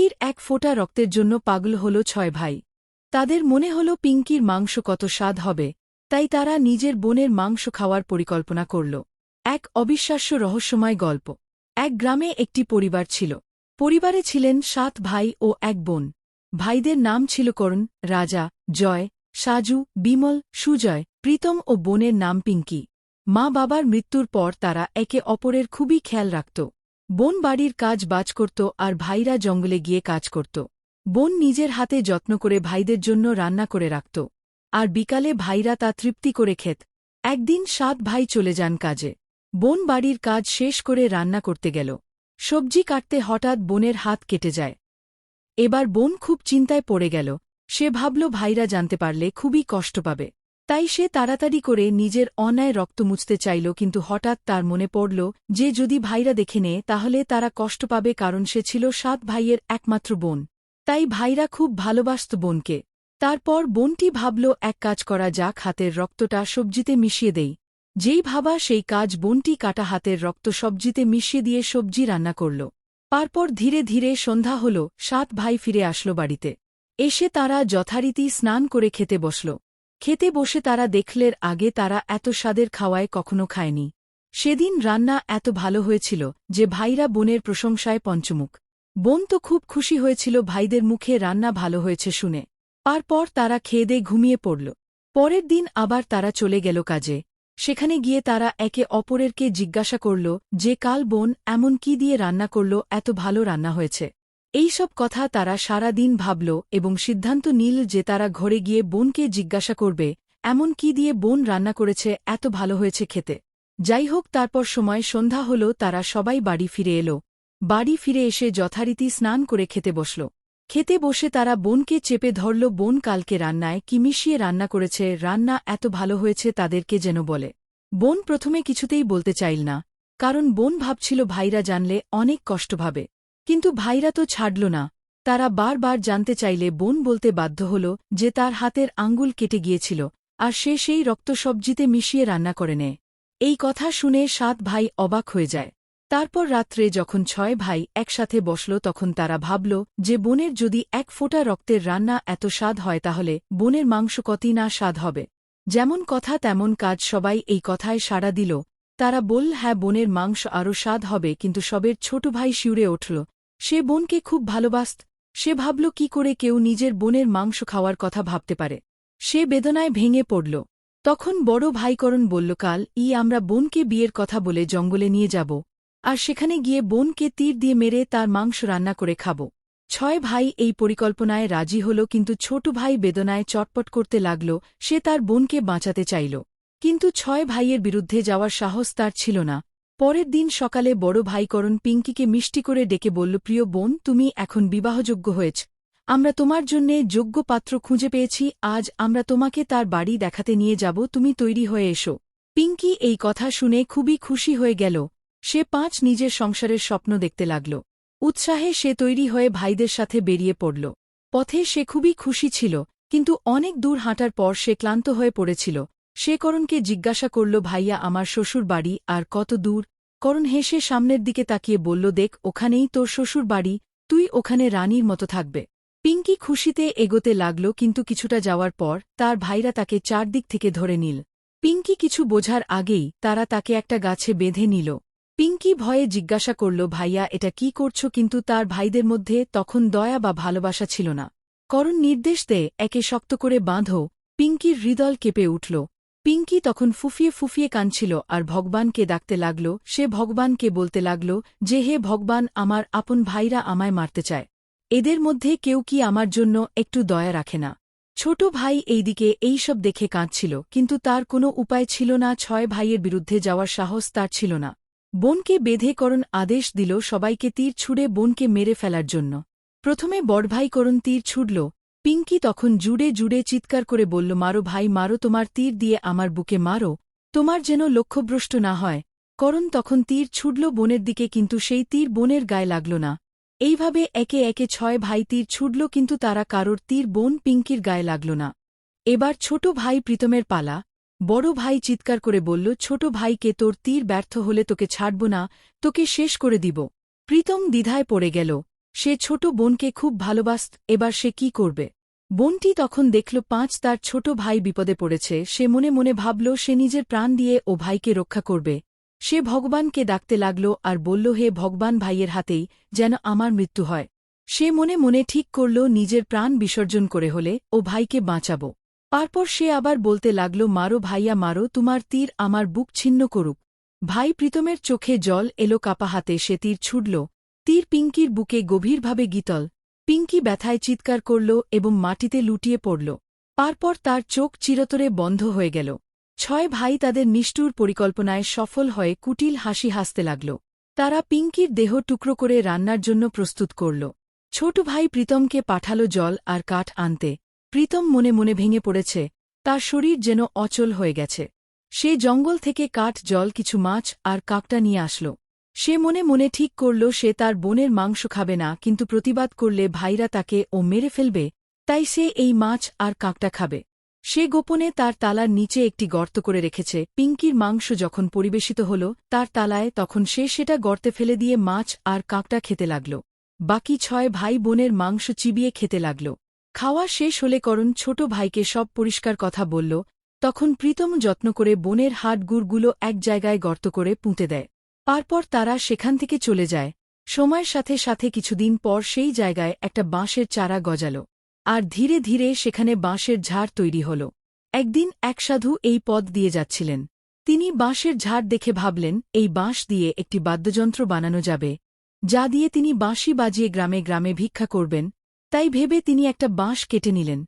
পিঙ্কির এক ফোঁটা রক্তের জন্য পাগল হল ছয় ভাই। তাদের মনে হল পিঙ্কির মাংস কত স্বাদ হবে, তাই তারা নিজের বোনের মাংস খাওয়ার পরিকল্পনা করল। এক অবিশ্বাস্য রহস্যময় গল্প। এক গ্রামে একটি পরিবার ছিল। পরিবারে ছিলেন সাত ভাই ও এক বোন। ভাইদের নাম ছিল করণ, রাজা, জয়, সাজু, বিমল, সুজয়, প্রীতম ও বোনের নাম পিঙ্কি। মা বাবার মৃত্যুর পর তারা একে অপরের খুবই খেয়াল রাখত। বোন বাড়ির কাজ বাজ করত আর ভাইরা জঙ্গলে গিয়ে কাজ করত। বোন নিজের হাতে যত্ন করে ভাইদের জন্য রান্না করে রাখত। আর বিকালে ভাইরা তা তৃপ্তি করে খেত। একদিন সাত ভাই চলে যান কাজে। বোন বাড়ির কাজ শেষ করে রান্না করতে গেল। সবজি কাটতে হঠাৎ বোনের হাত কেটে যায়। এবার বোন খুব চিন্তায় পড়ে গেল। সে ভাবল ভাইরা জানতে পারলে খুবই কষ্ট পাবে। তাই সে তাড়াতাড়ি করে নিজের অন্যায় রক্ত মুছতে চাইল, কিন্তু হঠাৎ তার মনে পড়ল, যে যদি ভাইরা দেখে নেয় তাহলে তারা কষ্ট পাবে কারণ সে ছিল সাত ভাইয়ের একমাত্র বোন। তাই ভাইরা খুব ভালোবাসত বোনকে। তারপর বোনটি ভাবল, এক কাজ করা যাক, হাতের রক্তটা সবজিতে মিশিয়ে দেই। যেই ভাবা সেই কাজ বোনটি কাটা হাতের রক্ত সবজিতে মিশিয়ে দিয়ে সবজি রান্না করল। তারপর ধীরে ধীরে সন্ধ্যা হল, সাত ভাই ফিরে আসল বাড়িতে। এসে তারা যথারীতি স্নান করে খেতে বসল। খেতে বসে তারা দেখলের আগে তারা এত স্বাদের খাওয়ায় কখনো খায়নি। সেদিন রান্না এত ভালো হয়েছিল যে ভাইরা বোনের প্রশংসায় পঞ্চমুখ। বোন তো খুব খুশি হয়েছিল ভাইদের মুখে রান্না ভালো হয়েছে শুনে। তারপর তারা খেয়ে ঘুমিয়ে পড়ল। পরের দিন আবার তারা চলে গেল কাজে। সেখানে গিয়ে তারা একে অপরেরকে জিজ্ঞাসা করল যে কাল বোন এমন কি দিয়ে রান্না করল, এত ভালো রান্না হয়েছে। এই সব কথা তারা সারা দিন ভাবল এবং সিদ্ধান্ত নিল যে তারা ঘরে গিয়ে বোনকে জিজ্ঞাসা করবে, এমন কি দিয়ে বোন রান্না করেছে, এত ভালো হয়েছে খেতে? যাই হোক, তারপর সময় সন্ধ্যা হল, তারা সবাই বাড়ি ফিরে এলো। বাড়ি ফিরে এসে যথারীতি স্নান করে খেতে বসল। খেতে বসে তারা বোনকে চেপে ধরল, বোন কালকে রান্নায় কি মিশিয়ে রান্না করেছে, রান্না এত ভালো হয়েছে তাদেরকে যেন বলে। বোন প্রথমে কিছুতেই বলতে চাইল না, কারণ বোন ভাবছিল ভাইরা জানলে অনেক কষ্ট ভাবে। কিন্তু ভাইরা তো ছাড়ল না। তারা বারবার জানতে চাইলে বোন বলতে বাধ্য হল যে তার হাতের আঙ্গুল কেটে গিয়েছিল, আর সে সেই রক্ত সবজিতে মিশিয়ে রান্না করে নেয়। এই কথা শুনে সাত ভাই অবাক হয়ে যায়। তারপর রাত্রে যখন ছয় ভাই একসাথে বসল তখন তারা ভাবল যে বোনের যদি এক ফোঁটা রক্তের রান্না এত স্বাদ হয় তাহলে বোনের মাংস কতই না স্বাদ হবে। যেমন কথা তেমন কাজ সবাই এই কথায় সাড়া দিল। তারা বল হ্যাঁ বোনের মাংস আরও স্বাদ হবে। কিন্তু সবের ছোট ভাই শিউরে উঠল সে বোনকে খুব ভালোবাসত। সে ভাবল, কি করে কেউ নিজের বোনের মাংস খাওয়ার কথা ভাবতে পারে। সে বেদনায় ভেঙে পড়ল। তখন বড় ভাইকরণ বলল, কাল ই আমরা বোনকে বিয়ের কথা বলে জঙ্গলে নিয়ে যাব, আর সেখানে গিয়ে বোনকে তীর দিয়ে মেরে তার মাংস রান্না করে খাব। ছয় ভাই এই পরিকল্পনায় রাজি হল, কিন্তু ছোট ভাই বেদনায় চটপট করতে লাগল, সে তার বোনকে বাঁচাতে চাইল। কিন্তু ছয় ভাইয়ের বিরুদ্ধে যাওয়ার সাহস তার ছিল না। পরের দিন সকালে বড় ভাইকরণ পিঙ্কিকে মিষ্টি করে ডেকে বলল, প্রিয় বোন, তুমি এখন বিবাহযোগ্য হয়েছ। আমরা তোমার জন্যে যোগ্য পাত্র খুঁজে পেয়েছি। আজ আমরা তোমাকে তার বাড়ি দেখাতে নিয়ে যাব। তুমি তৈরি হয়ে এসো পিঙ্কি এই কথা শুনে খুবই খুশি হয়ে গেল। সে পাঁচ নিজের সংসারের স্বপ্ন দেখতে লাগল। উৎসাহে সে তৈরি হয়ে ভাইদের সাথে বেরিয়ে পড়ল। পথে সে খুবই খুশি ছিল, কিন্তু অনেক দূর হাঁটার পর সে ক্লান্ত হয়ে পড়েছিল। সে করণকে জিজ্ঞাসা করল, ভাইয়া, আমার শ্বশুর বাড়ি আর কত দূর? করণ হেসে সামনের দিকে তাকিয়ে বলল, দেখ, ওখানেই তোর শ্বশুর বাড়ি, তুই ওখানে রানীর মতো থাকবে। পিঙ্কি খুশিতে এগোতে লাগল, কিন্তু কিছুটা যাওয়ার পর তার ভাইরা তাকে চারদিক থেকে ধরে নিল। পিঙ্কি কিছু বোঝার আগেই তারা তাকে একটা গাছে বেঁধে নিল। পিঙ্কি ভয়ে জিজ্ঞাসা করল, ভাইয়া, এটা কি করছ? কিন্তু তার ভাইদের মধ্যে তখন দয়া বা ভালোবাসা ছিল না। করণ নির্দেশ দেয়, একে শক্ত করে বাঁধো। পিঙ্কির হৃদল কেঁপে উঠল। পিঙ্কি তখন ফুফিয়ে ফুফিয়ে কাঁদছিল আর ভগবানকে ডাকতে লাগল, সে ভগবানকে বলতে লাগল যে, হে ভগবান, আমার আপন ভাইরা আমায় মারতে চায়। এদের মধ্যে কেউ কি আমার জন্য একটু দয়া রাখে না? ছোট ভাই এইদিকে এইসব দেখে কাঁদছিল, কিন্তু তার কোনো উপায় ছিল না, ছয় ভাইয়ের বিরুদ্ধে যাওয়ার সাহস তার ছিল না। বোনকে বেঁধেকরণ আদেশ দিল সবাইকে তীর ছুড়ে বোনকে মেরে ফেলার জন্য। প্রথমে বড়ভাইকরণ তীর ছুড়ল পিঙ্কি তখন জুড়ে জুড়ে চিৎকার করে বলল, মারো ভাই, মারো, তোমার তীর দিয়ে আমার বুকে মারো, তোমার যেন লক্ষ্যভ্রষ্ট না হয়। করণ তখন তীর ছুটল বোনের দিকে, কিন্তু সেই তীর বোনের গায়ে লাগল না। এইভাবে একে একে ছয় ভাই তীর ছুটল, কিন্তু তারা কারোর তীর বোন পিঙ্কির গায়ে লাগল না। এবার ছোট ভাই প্রীতমের পালা। বড় ভাই চিৎকার করে বলল, ছোট ভাইকে তোর তীর ব্যর্থ হলে তোকে ছাড়ব না, তোকে শেষ করে দিব। প্রীতম দ্বিধায় পড়ে গেল। সে ছোট বোনকে খুব ভালোবাসত, এবার সে কি করবে? বোনটি তখন দেখল পাঁচ তার ছোট ভাই বিপদে পড়েছে, সে মনে মনে ভাবল সে নিজের প্রাণ দিয়ে ও ভাইকে রক্ষা করবে। সে ভগবানকে ডাকতে লাগল আর বলল, হে ভগবান ভাইয়ের হাতেই যেন আমার মৃত্যু হয়। সে মনে মনে ঠিক করল, নিজের প্রাণ বিসর্জন করে হলে ও ভাইকে বাঁচাব। তারপর সে আবার বলতে লাগল, মারো ভাইয়া, মারো, তোমার তীর আমার বুক ছিন্ন করুক। ভাই প্রীতমের চোখে জল এলো কাপা হাতে, সে তীর ছুড়ল তীর পিঙ্কির বুকে গভীরভাবে গীতল। পিঙ্কি ব্যথায় চিৎকার করল এবং মাটিতে লুটিয়ে পড়ল। তারপর তার চোখ চিরতরে বন্ধ হয়ে গেল। ছয় ভাই তাদের নিষ্ঠুর পরিকল্পনায় সফল হয়ে কুটিল হাসি হাসতে লাগল। তারা পিঙ্কির দেহ টুকরো করে রান্নার জন্য প্রস্তুত করল। ছোট ভাই প্রীতমকে পাঠালো জল আর কাঠ আনতে। প্রীতম মনে মনে ভেঙে পড়েছে। তার শরীর যেন অচল হয়ে গেছে। সে জঙ্গল থেকে কাঠ, জল, কিছু মাছ আর কাকটা নিয়ে আসল। সে মনে মনে ঠিক করল সে তার বোনের মাংস খাবে না, কিন্তু প্রতিবাদ করলে ভাইরা তাকে, ও মেরে ফেলবে? তাই সে এই মাছ আর কাকটা খাবে। সে গোপনে তার তালার নিচে একটি গর্ত করে রেখেছে। পিঙ্কির মাংস যখন পরিবেশিত হল, তার তালায় তখন সে সেটা গর্তে ফেলে দিয়ে মাছ আর কাকটা খেতে লাগল। বাকি ছয় ভাই বোনের মাংস চিবিয়ে খেতে লাগল। খাওয়া শেষ হলে করণ ছোট ভাইকে সব পরিষ্কার কথা বলল। তখন প্রীতম যত্ন করে বোনের হাড়গুড়গুলো এক জায়গায় গর্ত করে পুঁতে দেয়। তারপর তারা সেখান থেকে চলে যায়। সময়ের সাথে সাথে কিছুদিন পর সেই জায়গায় একটা বাঁশের চারা গজাল। আর ধীরে ধীরে সেখানে বাঁশের ঝাড় তৈরি হল। একদিন এক সাধু এই পদ দিয়ে যাচ্ছিলেন। তিনি বাঁশের ঝাড় দেখে ভাবলেন, এই বাঁশ দিয়ে একটি বাদ্যযন্ত্র বানানো যাবে, যা দিয়ে তিনি বাঁশি বাজিয়ে গ্রামে গ্রামে ভিক্ষা করবেন। তাই ভেবে তিনি একটা বাঁশ কেটে নিলেন।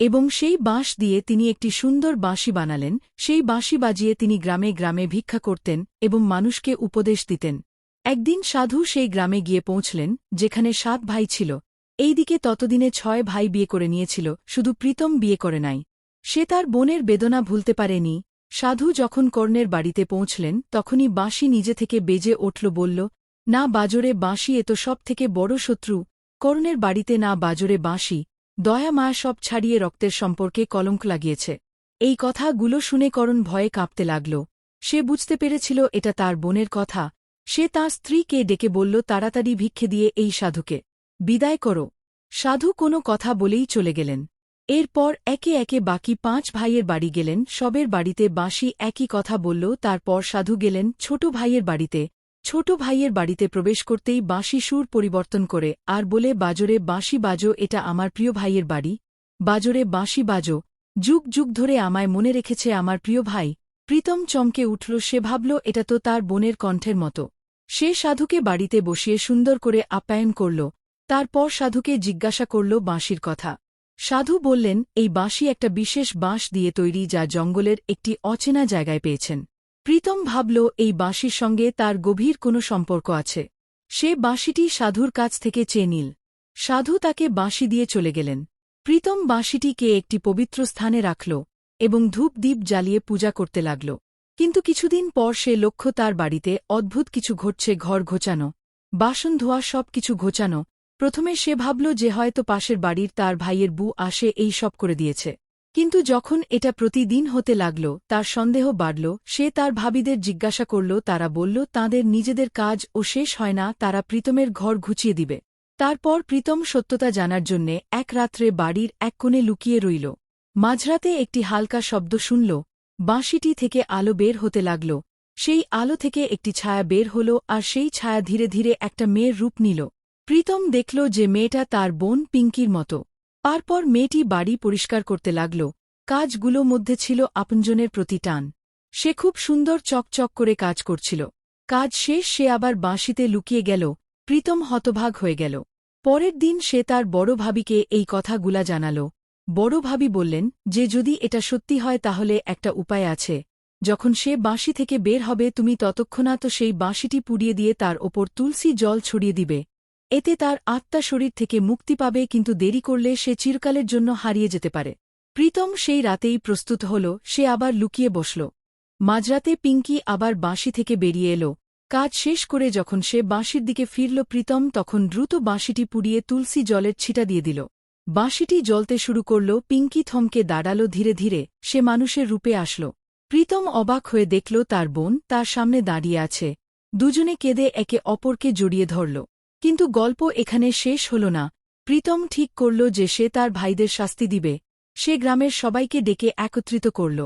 এবং সেই বাঁশ দিয়ে তিনি একটি সুন্দর বাঁশি বানালেন, সেই বাঁশি বাজিয়ে তিনি গ্রামে গ্রামে ভিক্ষা করতেন এবং মানুষকে উপদেশ দিতেন। একদিন সাধু সেই গ্রামে গিয়ে পৌঁছলেন, যেখানে সাত ভাই ছিল। এইদিকে ততদিনে ছয় ভাই বিয়ে করে নিয়েছিল, শুধু প্রীতম বিয়ে করে নাই। সে তার বোনের বেদনা ভুলতে পারেনি। সাধু যখন কর্ণের বাড়িতে পৌঁছলেন, তখনই বাঁশি নিজে থেকে বেজে উঠল, বলল, না বাজরে বাঁশি এ তো সব থেকে বড় শত্রু। কর্ণের বাড়িতে না বাজরে বাঁশি। দয়া মায়া সব ছাড়িয়ে রক্তের সম্পর্কে কলঙ্ক লাগিয়েছে। এই কথাগুলো শুনে করণ ভয়ে কাঁপতে লাগল। সে বুঝতে পেরেছিল এটা তার বোনের কথা। সে তার স্ত্রীকে ডেকে বলল, তাড়াতাড়ি ভিক্ষে দিয়ে এই সাধুকে। বিদায় করো। সাধু কোনো কথা বলেই চলে গেলেন। এরপর একে একে বাকি পাঁচ ভাইয়ের বাড়ি গেলেন। সবের বাড়িতে বাঁশি একই কথা বলল। তারপর সাধু গেলেন ছোট ভাইয়ের বাড়িতে। ছোট ভাইয়ের বাড়িতে প্রবেশ করতেই বাঁশি সুর পরিবর্তন করে, আর বলে, বাজরে, বাঁশি বাজো, এটা আমার প্রিয় ভাইয়ের বাড়ি। বাজরে, বাঁশি বাজো। যুগ যুগ ধরে আমায় মনে রেখেছে আমার প্রিয় ভাই। প্রীতম চমকে উঠল, সে ভাবল, এটা তো তার বোনের কণ্ঠের মতো। সে সাধুকে বাড়িতে বসিয়ে সুন্দর করে আপ্যায়ন করল। তারপর সাধুকে জিজ্ঞাসা করল বাঁশির কথা। সাধু বললেন, এই বাঁশি একটা বিশেষ বাঁশ দিয়ে তৈরি যা জঙ্গলের একটি অচেনা জায়গায় পেয়েছেন। প্রীতম ভাবল, এই বাঁশির সঙ্গে তার গভীর কোনো সম্পর্ক আছে। সে বাঁশিটি সাধুর কাছ থেকে চেয়ে নিল। সাধু তাকে বাঁশি দিয়ে চলে গেলেন। প্রীতম বাঁশিটিকে একটি পবিত্র স্থানে রাখল এবং ধূপ দ্বীপ জ্বালিয়ে পূজা করতে লাগল। কিন্তু কিছুদিন পর সে লক্ষ্য তার বাড়িতে অদ্ভুত কিছু ঘটছে, ঘর ঘোচানো, বাসন ধোয়া সব কিছু ঘোচানো। প্রথমে সে ভাবল যে হয়তো পাশের বাড়ির তার ভাইয়ের বু আসে, এই সব করে দিয়েছে। কিন্তু যখন এটা প্রতিদিন হতে লাগল, তার সন্দেহ বাড়ল, সে তার ভাবিদের জিজ্ঞাসা করল, তারা বলল, তাদের নিজেদের কাজ ও শেষ হয় না, তারা প্রীতমের ঘর ঘুচিয়ে দিবে। তারপর প্রীতম সত্যতা জানার জন্যে এক রাত্রে বাড়ির এক কোণে লুকিয়ে রইল। মাঝরাতে একটি হালকা শব্দ শুনল, বাঁশিটি থেকে আলো বের হতে লাগল। সেই আলো থেকে একটি ছায়া বের হল আর সেই ছায়া ধীরে ধীরে একটা মেয়ের রূপ নিল। প্রীতম দেখল যে মেয়েটা তার বোন পিঙ্কির মতো। তারপর মেয়েটি বাড়ি পরিষ্কার করতে লাগল। কাজগুলো মধ্যে ছিল আপনজনের প্রতি টান। সে খুব সুন্দর চকচক করে কাজ করছিল। কাজ শেষ, সে আবার বাঁশিতে লুকিয়ে গেল, প্রীতম হতভাগ হয়ে গেল। পরের দিন সে তার বড় ভাবিকে এই কথাগুলা জানাল। বড় ভাবি বললেন, যে যদি এটা সত্যি হয় তাহলে একটা উপায় আছে। যখন সে বাঁশি থেকে বের হবে, তুমি ততক্ষণাৎ সেই বাঁশিটি পুড়িয়ে দিয়ে তার ওপর তুলসী জল ছড়িয়ে দিবে। এতে তার আত্মা শরীর থেকে মুক্তি পাবে, কিন্তু দেরি করলে সে চিরকালের জন্য হারিয়ে যেতে পারে। প্রীতম সেই রাতেই প্রস্তুত হল, সে আবার লুকিয়ে বসল। মাঝরাতে পিঙ্কি আবার বাঁশি থেকে বেরিয়ে এলো। কাজ শেষ করে যখন সে বাঁশির দিকে ফিরল, প্রীতম তখন দ্রুত বাঁশিটি পুড়িয়ে তুলসী জলের ছিটা দিয়ে দিল। বাঁশিটি জ্বলতে শুরু করল, পিঙ্কি থমকে দাঁড়াল ধীরে ধীরে, সে মানুষের রূপে আসল। প্রীতম অবাক হয়ে দেখল তার বোন তার সামনে দাঁড়িয়ে আছে। দুজনে কেঁদে একে অপরকে জড়িয়ে ধরল। কিন্তু গল্প এখানে শেষ হল না। প্রীতম ঠিক করল যে সে তার ভাইদের শাস্তি দিবে। সে গ্রামের সবাইকে ডেকে একত্রিত করল।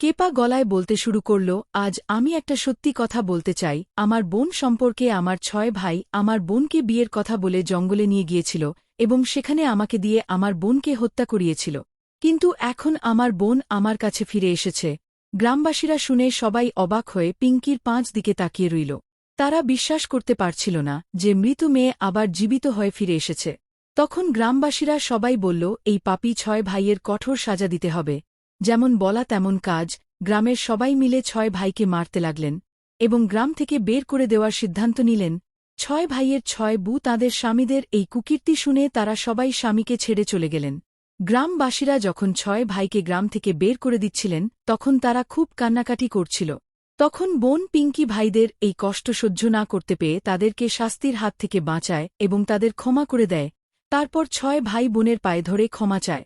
কেপা গলায় বলতে শুরু করল, আজ আমি একটা সত্যি কথা বলতে চাই। আমার বোন সম্পর্কে আমার ছয় ভাই আমার বোনকে বিয়ের কথা বলে জঙ্গলে নিয়ে গিয়েছিল এবং সেখানে আমাকে দিয়ে আমার বোনকে হত্যা করিয়েছিল। কিন্তু এখন আমার বোন আমার কাছে ফিরে এসেছে। গ্রামবাসীরা শুনে সবাই অবাক হয়ে পিঙ্কির পাঁচ দিকে তাকিয়ে রইল। তারা বিশ্বাস করতে পারছিল না যে মৃত মেয়ে আবার জীবিত হয়ে ফিরে এসেছে। তখন গ্রামবাসীরা সবাই বলল, এই পাপি ছয় ভাইয়ের কঠোর সাজা দিতে হবে। যেমন বলা তেমন কাজ। গ্রামের সবাই মিলে ছয় ভাইকে মারতে লাগলেন এবং গ্রাম থেকে বের করে দেওয়ার সিদ্ধান্ত নিলেন, ছয় ভাইয়ের ছয় বু তাঁদের স্বামীদের এই কুকীর্তি শুনে তারা সবাই স্বামীকে ছেড়ে চলে গেলেন। গ্রামবাসীরা যখন ছয় ভাইকে গ্রাম থেকে বের করে দিচ্ছিলেন, তখন তারা খুব কান্নাকাটি করছিল। তখন বোন পিঙ্কি ভাইদের এই কষ্ট সহ্য না করতে পেয়ে তাদেরকে শাস্তির হাত থেকে বাঁচায় এবং তাদের ক্ষমা করে দেয়। তারপর ছয় ভাই বোনের পায়ে ধরে ক্ষমা চায়।